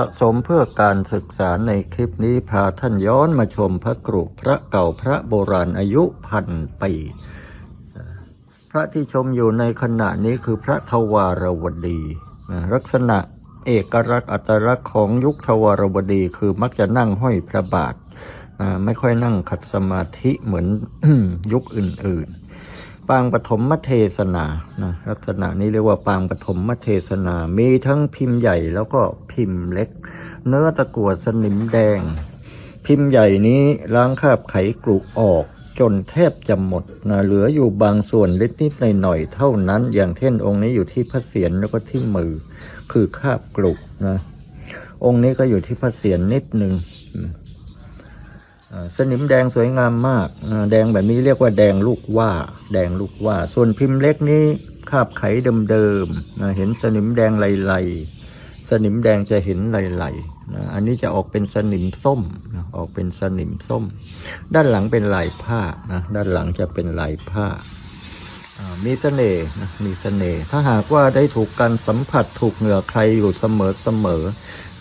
สะสมเพื่อการศึกษาในคลิปนี้พาท่านย้อนมาชมพระกรุพระเก่าพระโบราณอายุพันปี พระที่ชมอยู่ในขณะนี้คือพระทวารวดีลักษณะเอกลักษณ์อัตลักษณ์ของยุคทวารวดีคือมักจะนั่งห้อยพระบาท ไม่ค่อยนั่งขัดสมาธิเหมือนยุคอื่นๆ ปางปฐมเทศนานะลักษณะนี้เรียกว่าปางปฐมเทศนา มีทั้งพิมพ์ใหญ่แล้วก็พิมพ์เล็ก เนื้อตะกั่วสนิมแดง พิมพ์ใหญ่นี้ล้างคราบไขกรุออกจนแทบจะหมดนะเหลืออยู่บางส่วนเล็กนิดหน่อยเท่านั้น อย่างเช่นองค์นี้อยู่ที่พระเศียรแล้วก็ที่มือ คือคราบกรุนะ องค์นี้ก็อยู่ที่พระเศียรนิดหนึ่ง สนิมแดงสวยงามมากแดงแบบนี้เรียกว่าแดงลูกว่า แดงลูกว่า ส่วนพิมพ์เล็กนี้คราบไขเดิมๆเห็นสนิมแดงไหลๆสนิมแดงจะเห็นไหลๆอันนี้จะออกเป็นสนิมส้มออกเป็นสนิมส้ม ด้านหลังเป็นลายผ้านะด้านหลังจะเป็นลายผ้าอ่ามีเสน่ห์นะมีเสน่ห์ถ้าหากว่าได้ถูกการสัมผัสถูกเหงื่อใครอยู่เสมอเสมอ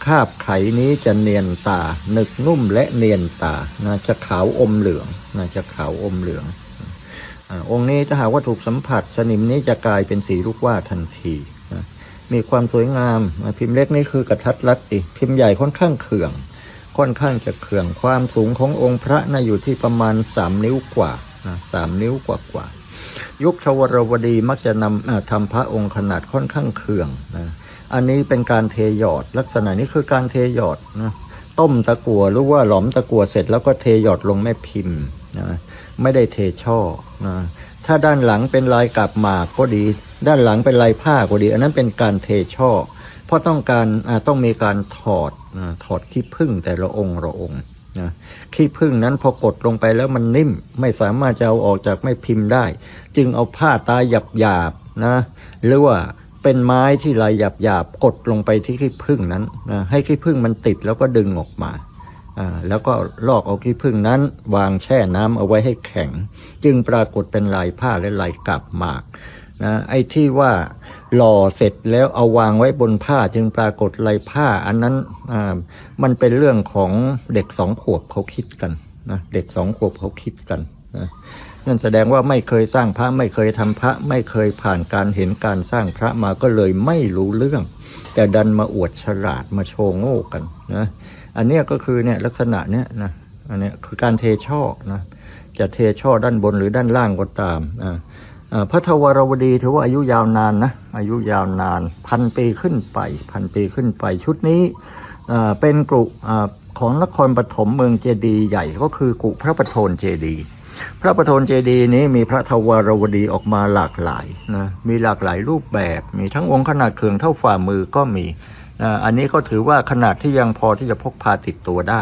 คาบไขนี้จะเนียนตา หนึกนุ่มและเนียนตานะจะขาวอมเหลืองนะจะขาวอมเหลืองอองค์นี้ถ้าหากว่าถูกสัมผัส สนิมนี้จะกลายเป็นสีลูกว่าทันทีนะมีความสวยงามอะพิมพ์เล็กนี่คือกระทัดรัดดิพิมพ์ใหญ่ค่อนข้างเขื่อง ค่อนข้างจะเขื่องความสูงขององค์พระน่ะอยู่ที่ประมาณสามนิ้วกว่านะสามนิ้วกว่ากว่ายุคชวรวดีมักจะนำทำพระองค์ขนาดค่อนข้างเขื่องนะ อันนี้เป็นการเทหยอด ลักษณะนี้คือการเทหยอดนะต้มตะกั่วหรือว่าหลอมตะกั่วเสร็จแล้วก็เทหยอดลงแม่พิมพ์นะไม่ได้เทช่อนะถ้าด้านหลังเป็นลายกับหมากก็ดี ด้านหลังเป็นลายผ้าก็ดี อันนั้นเป็นการเทช่อ เพราะต้องการอ่าต้องมีการถอดนะถอดขี้ผึ้งแต่ละองค์ละองค์นะขี้ผึ้งนั้นพอกดลงไปแล้วมันนิ่ม ไม่สามารถจะเอาออกจากไม่พิมพ์ได้ จึงเอาผ้าตาหยับหยาบๆนะหรือว่า เป็นไม้ที่ลายหยับหยาบๆกดลงไปที่ขี้ผึ้งนั้นนะให้ขี้ผึ้งมันติดแล้วก็ดึงออกมาแล้วก็ลอกเอาขี้ผึ้งนั้น วางแช่น้ำเอาไว้ให้แข็ง จึงปรากฏเป็นลายผ้าและลายกาบหมากนะไอ้ที่ว่าหล่อเสร็จแล้วเอาวางไว้บนผ้าจึงปรากฏลายผ้า อันนั้นมันเป็นเรื่องของเด็กสองขวบเขาคิดกันนะเด็กสองขวบเขาคิดกันนะ นั่นแสดงว่าไม่เคยสร้างพระไม่เคยทำพระ ไม่เคยผ่านการเห็นการสร้างพระมาก็เลยไม่รู้เรื่อง แต่ดันมาอวดฉลาดมาโชว์โง่กันนะอันนี้ก็คือเนี่ยลักษณะเนี้ยนะอันนี้คือการเทช่อนะจะเทช่อด้านบนหรือด้านล่างก็ตามอ่าพระทวารวดีถือว่าอายุยาวนานนะอายุยาวนานพันปีขึ้นไปพันปีขึ้นไปชุดนี้เป็นกรุอ่าของนครปฐมเมืองเจดีย์ใหญ่ก็คือกุพระประโทนเจดีย์ พระประโทนเจดีย์นี้มีพระทวารวดีออกมาหลากหลายนะมีหลากหลายรูปแบบ มีทั้งองค์ขนาดเขืองเท่าฝ่ามือก็มีอ่าอันนี้ก็ถือว่าขนาดที่ยังพอที่จะพกพาติดตัวได้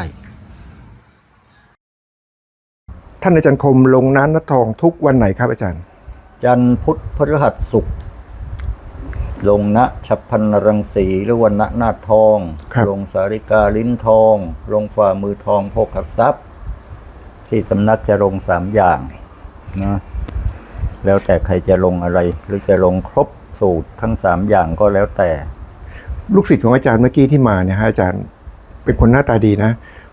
ท่านอาจารย์คมลงน้ำนัดทองทุกวันไหนครับอาจารย์ จันทร์พุธพฤหัสศุกร์ลงณฉับพันนรังสีหรือวันณนาถทองครับลงสาริกาลิ้นทอง ลงฝ่ามือทองโภคทรัพย์ ที่สำนักจะลงสามอย่างนะแล้วแต่ใครจะลงอะไร หรือจะลงครบสูตรทั้งสามอย่างก็แล้วแต่ ลูกศิษย์ของอาจารย์เมื่อกี้ที่มาเนี่ยฮะอาจารย์เป็นคนหน้าตาดีนะ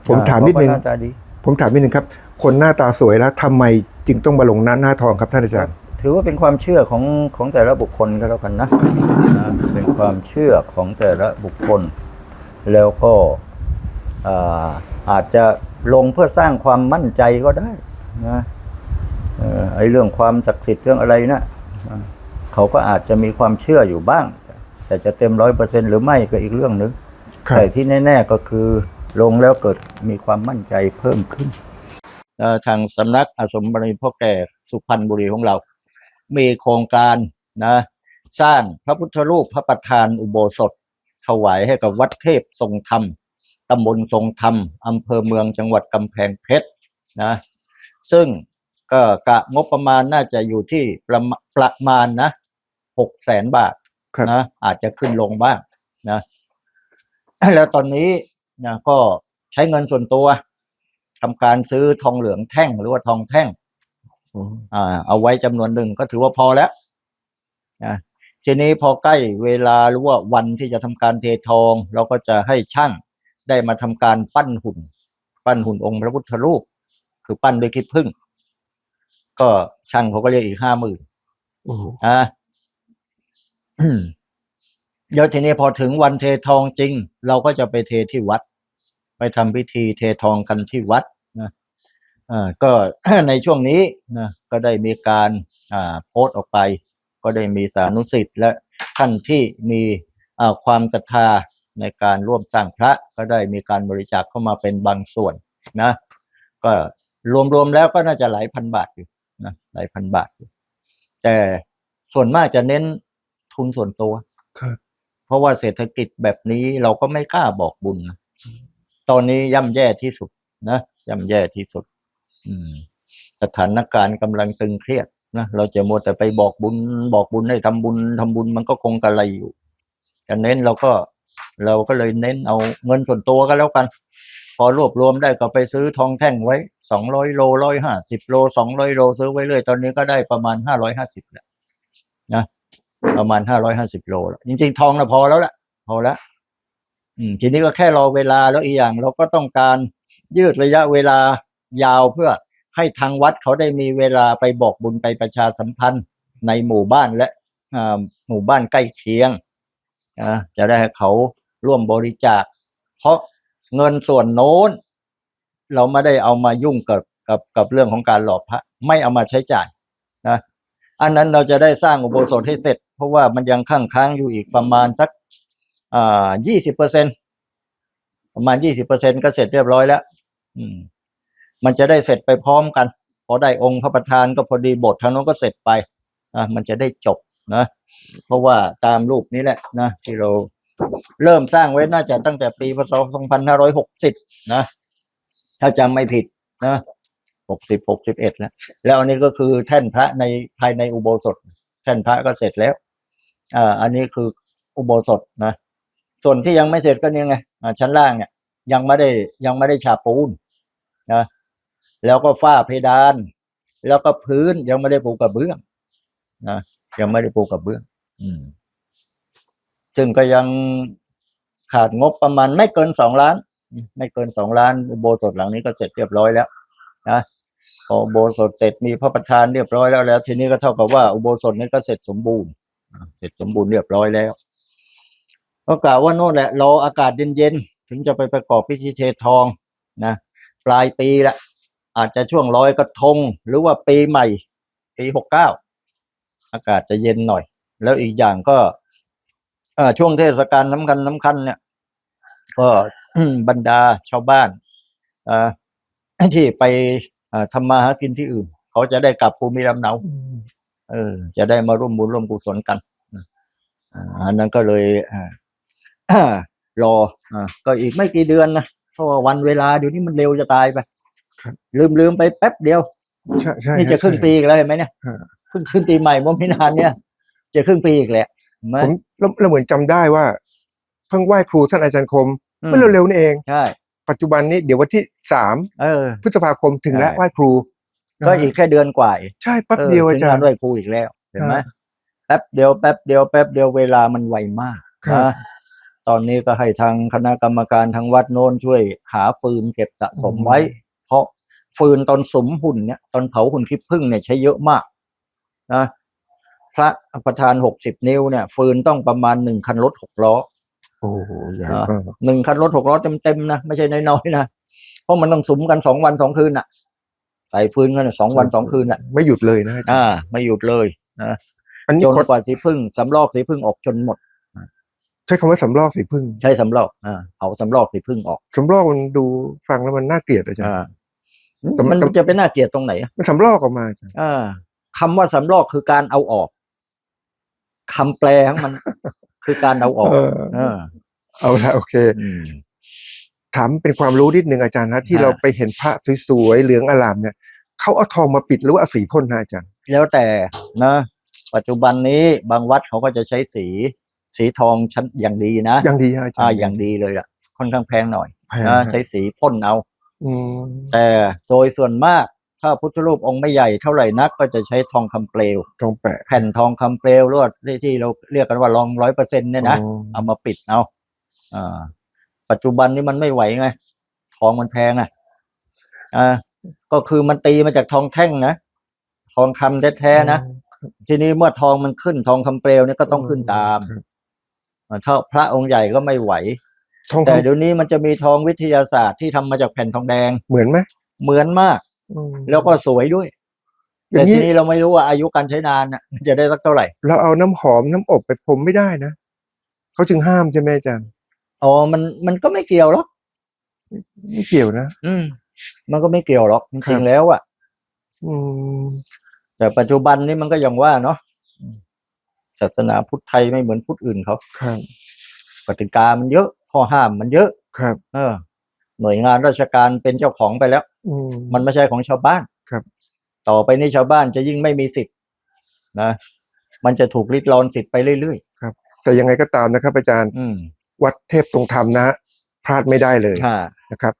ผมถามนิดนึงเขก็หน้าตาดีผมถามนิดนึงครับ คนหน้าตาสวยแล้วทำไมจึงต้องมาลงหน้าหน้าทองครับท่านอาจารย์ ถือว่าเป็นความเชื่อของของแต่ละบุคคลก็แล้วกันนะนะเป็นความเชื่อของแต่ละบุคคล แล้วก็อ่าอาจจะ ลงเพื่อสร้างความมั่นใจก็ได้นะเอ่อไอ้เรื่องความศักดิ์สิทธิ์เรื่องอะไรนะอ่าเขาก็อาจจะมีความเชื่ออยู่บ้าง แต่จะเต็มร้อยเปอร์เซ็นหรือไม่ก็อีกเรื่องหนึ่งครับแต่ที่แน่ๆก็คือลงแล้วเกิดมีความมั่นใจเพิ่มขึ้นเอ่อทางสำนักอาสมบรมีพ่อแก่สุพรรณบุรีของเรา มีโครงการนะสร้างพระพุทธรูปพระประธานอุโบสถถวายให้กับวัดเทพทรงธรรม ตำบลทรงธรรมอำเภอเมืองจังหวัดกำแพงเพชรนะซึ่งก็กะงบประมาณน่าจะอยู่ที่ประมาประมาณนะหกแสนบาทครับ นะอาจจะขึ้นลงบ้างนะ แล้วตอนนี้นะก็ใช้เงินส่วนตัวทำการซื้อทองเหลืองแท่งหรือว่าทองแท่งอ่าเอาไว้จำนวนหนึ่งก็ถือว่าพอแล้วนะทีนี้พอใกล้เวลาหรือว่าวันที่จะทำการเททอง เราก็จะให้ช่าง ได้มาทำการปั้นหุ่น ปั้นหุ่นองค์พระพุทธรูป คือปั้นด้วยขี้ผึ้งก็ช่างเขาก็เรียกอีกห้าหมื่นโอ้โหอะเดี๋ยวทีนี้พอถึงวันเททองจริง เราก็จะไปเทที่วัด ไปทำพิธีเททองกันที่วัดนะอ่าก็ในช่วงนี้นะก็ได้มีการอ่าโพสต์ออกไป ก็ได้มีสานุสิทธิ์และท่านที่มีอ่าความศรัทธา ในการร่วมสร้างพระก็ได้มีการบริจาคเข้ามาเป็นบางส่วนนะ ก็รวมๆแล้วก็น่าจะหลายพันบาทอยู่นะหลายพันบาทอยู่แต่ส่วนมากจะเน้นทุนส่วนตัวครับเพราะว่าเศรษฐกิจแบบนี้เราก็ไม่กล้าบอกบุญนะตอนนี้ย่ำแย่ที่สุดนะย่ำแย่ที่สุด อืม สถานการณ์กำลังตึงเครียดนะเราจะมัวแต่ไปบอกบุญ บอกบุญให้ทำบุญทำบุญมันก็คงกระไรอยู่จะเน้นเราก็ เราก็เลยเน้นเอาเงินส่วนตัวก็แล้วกัน พอรวบรวมได้ก็ไปซื้อทองแท่งไว้สองร้อยโลร้อยห้าสิบโลสองร้อยโลซื้อไว้เลยตอนนี้ก็ได้ประมาณห้าร้อยห้าสิบแล้วนะประมาณห้าร้อยห้าสิบโลแล้วจริง ๆ ทองนะพอแล้วแหละพอแล้วอืมทีนี้ก็แค่รอเวลาแล้วอีกอย่างเราก็ต้องการยืดระยะเวลายาวเพื่อให้ทางวัดเขาได้มีเวลาไปบอกบุญไปประชาสัมพันธ์ในหมู่บ้านและอ่าหมู่บ้านใกล้เคียงอ่าจะได้เขา ร่วมบริจาค เพราะเงินส่วนโน้น เราไม่ได้เอามายุ่งกับกับกับเรื่องของการหลอกพระไม่เอามาใช้จ่ายนะอันนั้นเราจะได้สร้างอุโบสถให้เสร็จ เพราะว่ามันยังค้างค้างอยู่อีกประมาณสักอ่ายี่สิบเปอร์เซ็นประมาณยี่สิบเปอร์เซ็นก็เสร็จเรียบร้อยแล้ว อืม มันจะได้เสร็จไปพร้อมกัน พอได้องค์พระประธานก็พอดีบททางโน้นก็เสร็จไปอะมันจะได้จบนะ เพราะว่าตามรูปนี้แหละนะที่เรา เริ่มสร้างไว้น่าจะตั้งแต่ปีพศ2560 นะ ถ้าจำไม่ผิดนะ60 61 แล้ว แล้วอันนี้ก็คือแท่นพระในภายในอุโบสถ แท่นพระก็เสร็จแล้วอ่าอันนี้คืออุโบสถนะ ส่วนที่ยังไม่เสร็จก็เนี่ยไงอ่าชั้นล่างเนี่ย ยังไม่ได้ยังไม่ได้ฉาบปูนนะแล้วก็ฝ้าเพดาน แล้วก็พื้นยังไม่ได้ปูกระเบื้องนะยังไม่ได้ปูกระเบื้อง อืม ซึ่งก็ยังขาดงบประมาณไม่เกินสองล้าน ไม่เกินสองล้านโบสถหลังนี้ก็เสร็จเรียบร้อยแล้วนะพอโบสถเสร็จมีพระประธานเรียบร้อยแล้วแล้ว ทีนี้ก็เท่ากับว่าอุโบสถนี้ก็เสร็จสมบูรณ์เสร็จสมบูรณ์เรียบร้อยแล้ว ก็กล่าวว่าโน่นแหละรออากาศเย็นๆถึงจะไปประกอบพิธีเททองนะปลายปีละอาจจะช่วงลอยกระทง หรือว่าปีใหม่ ปีหกเก้าอากาศจะเย็นหน่อย แล้วอีกอย่างก็ ช่วงเทศกาลสำคัญสำคัญเนี่ย ก็บรรดาชาวบ้านอ่าที่ไปอ่าทำมาหากินที่อื่น เขาจะได้กลับภูมิลำเนาเออ จะได้มาร่วมบุญร่วมกุศลกันอ่าอันนั้นก็เลยอ่ารออ่าก็อีกไม่กี่เดือนนะเพราะว่าวันเวลาเดี๋ยวนี้มันเร็วจะตายไปครับลืมลืมไปแป๊บเดียว ใช่ใช่นี่จะครึ่งใช่ปีอีกแล้วเห็นไหมเนี่ยฮะเพิ่งขึ้นปีใหม่เมื่อไม่นานเนี่ย จะครึ่งปีอีกแหละเห็นไหมผมแล้วแล้วเหมือนจำได้ว่า เพิ่งไหว้ครูท่านอาจารย์คมอืมเมื่อเร็วๆนี่เอง ใช่ ปัจจุบันนี้เดี๋ยววันที่สามเออ พฤษภาคมถึงแล้วใช่ ไหว้ครูก็อีกแค่เดือนกว่าเองใช่แป๊บเดียวอาจารถึงย์งนด้วยครูอีกแล้วเห็นไหมฮะแป๊บเดียวแป๊บเดียวแป๊บเดียวเวลามันไวมากครับ นะตอนนี้ก็ให้ทางคณะกรรมการทางวัดโน้นช่วยหาฟืนเก็บสะสมไว้ เพราะฟืนตอนสมหุ่นเนี่ยตอนเผาหุ่นขี้ผึ้งเนี่ยใช้เยอะมากนะ พระประธานหกสิบนิ้วเนี่ยฟืนต้องประมาณหนึ่งคันรถหกล้อโอ้โหใหญ่อ่ามากหนึ่งคันรถหกล้อเต็มๆนะไม่ใช่น้อยๆนะเพราะมันต้องสุมกันสองวันสองคืนอะ ใส่ฟืนกันสองวันสองคืนอะ ไม่หยุดเลยนะอาจารอ่าย์ไม่หยุดเลยนะอันนี้จนขอกว่าสีพึ่งสำลอกสีพึ่งออกจนหมดใช้คำว่าสำลอกสีพึ่งใช้สำลอกอ่าเอาสำลอกสีพึ่งออกสำลอกมันดูฟังแล้วมันน่าเกลียดอาจารย์อ่าแต่มันมันจะเป็นน่าเกลียดตรงไหนอะมันสำลอกออกมาอาจารย์อ่าคำว่าสำลอกคือการเอาออก คำแปลของมันคือการเอาออกเออเออเอาละโอเคอืมถามเป็นความรู้นิดนึงอาจารย์นะที่ฮะเราไปเห็นพระสวยๆเหลืองอลามเนี่ยเขาเอาทองมาปิดหรือว่าเอาสีพ่นนะอาจารย์ แล้วแต่นะ ปัจจุบันนี้บางวัดเขาก็จะใช้สี สีทองชั้นอย่างดีนะยังดีฮะอาจารอ่าย์อย่างดีเลยล่ะค่อนข้างแพงหน่อยแพงนะฮะใช้สีพ่นเอาอืมแต่โดยส่วนมาก ถ้าพุทธรูปองค์ไม่ใหญ่เท่าไหร่นักก็จะใช้ทองคำเปลวตรงแปะ แผ่นทองคำเปลวหรือว่าที่ที่เราเรียกกันว่าลองร้อยเปอร์เซ็นต์เนี่ยนะอ๋อ เอามาปิดเอาอ่าปัจจุบันนี้มันไม่ไหวไงทองมันแพงอะอ่าก็คือมันตีมาจากทองแท่งนะทองคำแท้ๆนะ ทีนี้เมื่อทองมันขึ้นทองคำเปลวเนี่ยก็ต้องขึ้นตามครับ อ่าถ้าพระองค์ใหญ่ก็ไม่ไหว ทองแต่คำเดี๋ยวนี้มันจะมีทองวิทยาศาสตร์ที่ทำมาจากแผ่นทองแดงเหมือนไหมเหมือนมากอืม แล้วก็สวยด้วยอย่าแต่งนี้ทีนี้เราไม่รู้ว่าอายุการใช้นานน่ะมันจะได้สักเท่าไหร่ เราเอาน้ำหอมน้ำอบไปพรมไม่ได้นะเขาจึงห้ามใช่ไหมอาจารย์อ๋อ มันมันก็ไม่เกี่ยวหรอก ไม่เกี่ยวนะ อืม มันก็ไม่เกี่ยวหรอกจครัริงบ ๆแล้วอะอืม แต่ปัจจุบันนี้มันก็อย่างว่าเนาะศาสนาพุทธไทยไม่เหมือนพุทธอื่นเขาครับ กติกามันเยอะ ข้อห้ามมันเยอะ ครับ เออ หน่วยงานราชการเป็นเจ้าของไปแล้วอื มมันไม่ใช่ของชาวบ้านครับ ต่อไปนี้ชาวบ้านจะยิ่งไม่มีสิทธิ์นะมันจะถูกริดรอนสิทธิ์ไปเรื่อยแต่ยังไงก็ตามนะครับ อาจารย์ๆอืมวัดเทพตรงธรรมนะ พลาดไม่ได้เลยค่ะนะครับ